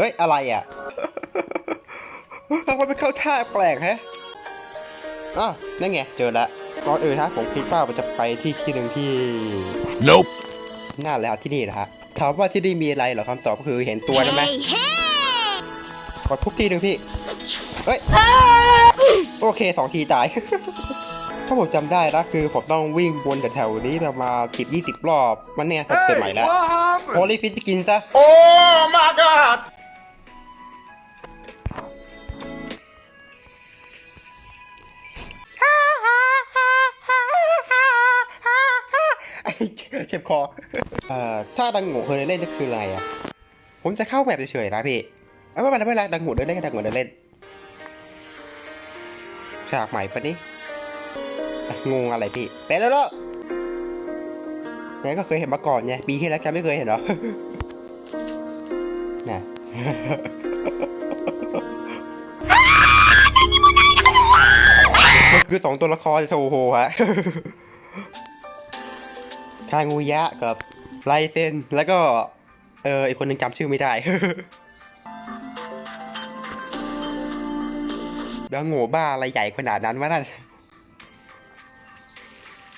เฮ้ย อะไรอะทำไมเป็นเข้าท่าแปลกแฮะอ้าวนั่นไง เจอแล้วก่อนอื่นฮะผมคิดว่ามันจะไปที่ที่หนึ่งที่ Nope. น่าแล้วที่นี่นะฮะถามว่าที่นี่มีอะไรเหรอคำตอบก็คือเห็นตัวใช่ไหม Hey, hey! กดทุกทีหนึ่งพี่ เฮ้ย โอเคสองทีตาย ถ้าผมจำได้นะคือผมต้องวิ่งวนแถวๆนี้ประมาณสิบยี่สิบรอบ มันเนี่ยผมเกิดใหม่แล้วโอลิฟิตกินซะ Oh my god. ไอ้ เจ็บคอเอ่อถ้าดังโง่เคยเล่นจะคืออะไรอะ ผมจะเข้าแบบเฉยๆนะพี่เอ้ยไม่เป็นไรไม่เป็นไรดังโง่เดินเล่นก็ดังโง่เดินเล่น ฉากใหม่ปะนี่งงอะไรพี่เป็นแล้วเหรองั้นก็เคยเห็นมาก่อนไงปีที่แล้วจำไม่เคยเห็นหรอน่ะมันคือสองตัวละครโซโฮฮะ คางูยะกับไลเซนแล้วก็ เอออีกคนหนึ่งจำชื่อไม่ได้แล้วโง่บ้าอะไรใหญ่ขนาดนั้นวะนั่น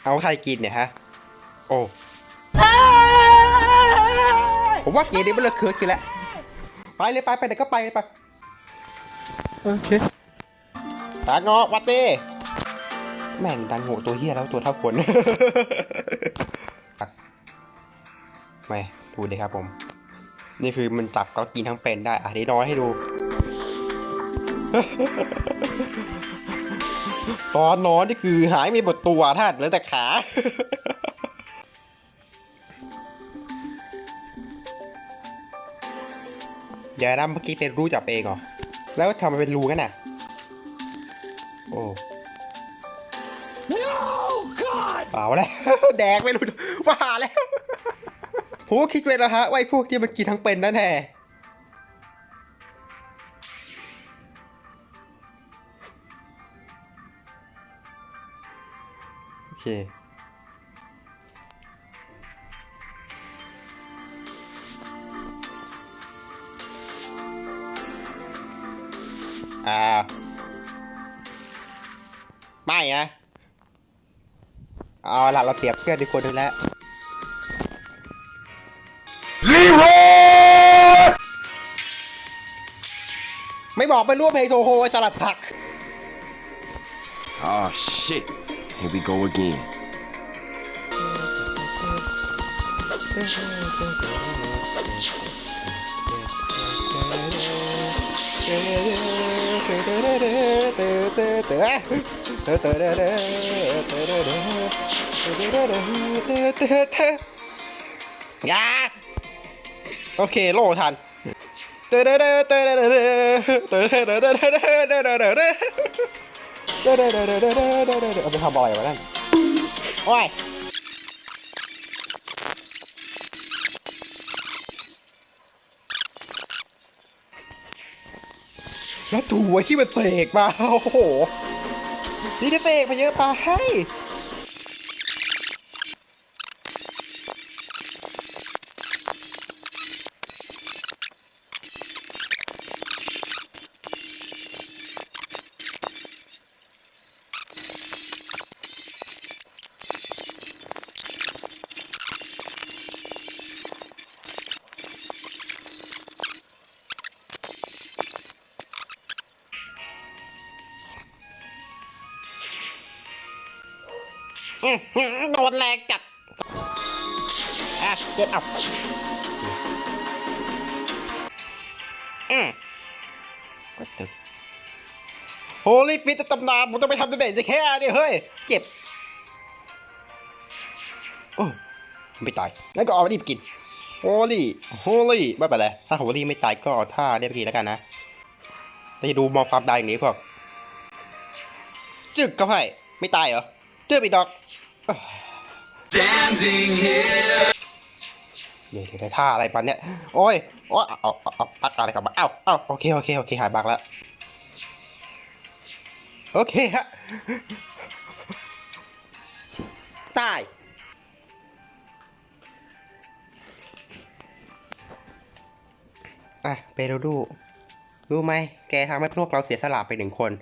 เอาใครกินเนี่ยฮะ โอ้ ผมว่าเกมนี้มันเลิกเคิร์ดกันแล้ว ไปเลยไปไปไหนก็ไปเลยไป โอเคตางอวัดเต้แม่งดังโง่ตัวเฮียแล้วตัวเท่าคน ไม่ดูดิครับผม นี่คือมันจับก็กินทั้งเป็นได้อะนี่น้อยให้ดู ตอนนอนนี่คือหายไม่หมดตัวท่านเหลือแต่ขาเดี๋ยวนะเมื่อกี้เป็นรูจับเองเหรอ แล้วทำไมเป็นรูกันน่ะ โอ้เอาแล้ว แดกไม่รู้ว่าแล้ว ผมก็คิดไว้แล้วฮะไอ้พวกที่มันกินทั้งเป็นนั่นแน่โอเคอ่าไม่นะเอาล่ะเราเปรียบเพื่อนอีกคนนึงแล้ว ไม่บอกไปร่วมเพลงโซโฮไอ้สลัดผัก Oh shit. Here we go again. ยาโอเค โลทัน เอาไปทำบอยมานั่นโอ้ยแล้วตัวที่มันเสกมาโอ้โหนี่ได้เสกมาเยอะไปให้ โดนแรงจัดอะเก็บอัพอืมก็ตึกโฮลี่ฟิตตำนานผมต้องไปทำดาเมจจะแค่นี้เฮ้ย เจ็บโอ้ไม่ตายงั้นก็เอารีบกินโฮลี่โฮลี่ไม่เป็นไรถ้าโฮลี่ไม่ตายก็เอาท่าได้ไปกินแล้วกันนะจะดูมองความตายอย่างนี้พวกจึกก็ให้ไม่ตายเหรอ เจอไปดอก Standing here. เดี๋ยวเดี๋ยวได้ท่าอะไรปันเนี่ย โอ้ยโอ้ยเอาเอาเอาเอาปัดอะไรกลับมาเอ้าเอ้าโอเค โอเค โอเค หายบักแล้ว โอเคฮะตายโอะเปโรลูรู้ไหม แกทำให้พวกเราเสียสละไปหนึ่งคน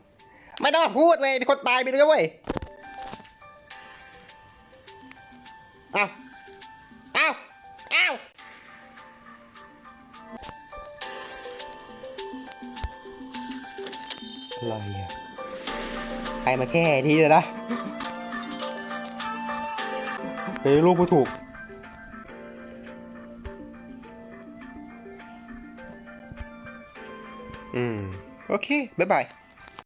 ไม่ต้องมาพูดเลยมีคนตายไปเลยเว้ย อ้าวอ้าวอ้าวอะไรอะไปมาแค่ทีเลยนะเปโรลูพูดถูกอืม โอเค บ๊ายบาย